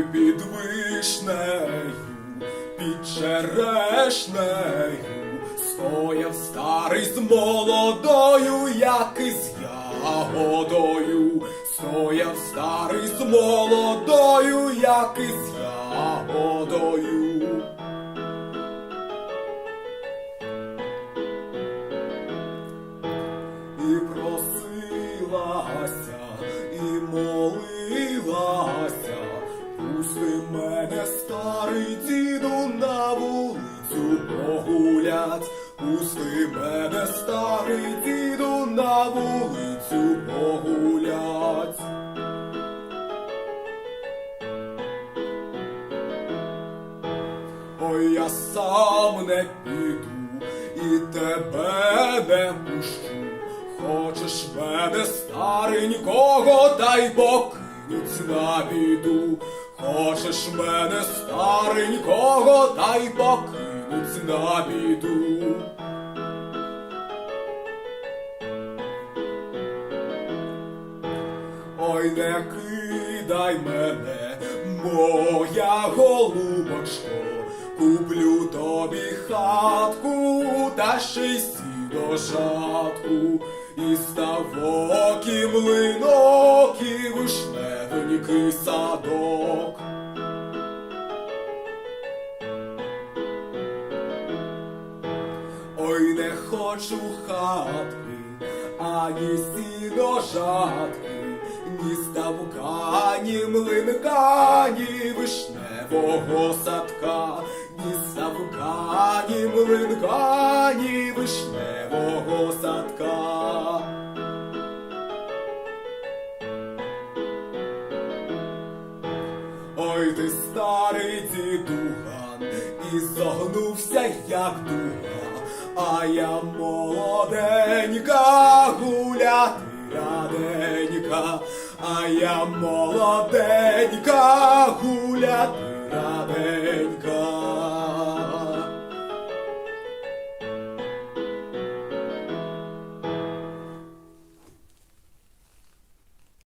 під вишнею, під черешнею, стояв старий з молодою, як із ягодою, стояв старий з молодою, як із ягодою. Пусти мене, старий діду, на вулицю погулять, пусти мене, старий діду, на вулицю погулять. Ой, я сам не піду і тебе не пущу. Хочеш мене старенького, та й покинуть на біду. Хочеш мене старенького, та й покинуть на біду. Ой, не кидай мене, моя голубочко, куплю тобі хатку та ще й сіно жатку, і ставок, і млинок, і вишневенький садок. Ой, не хочу хатки, ані сіножатки, ні ставка, ні млинка, ні вишневого садка, ні ставка, ні млинка, ні вишневого садка. Ой, ти старий дідуган, і зогнувся, як дуга, а я молоденька, гуляти раденька, а я молоденька, гуляти раденька.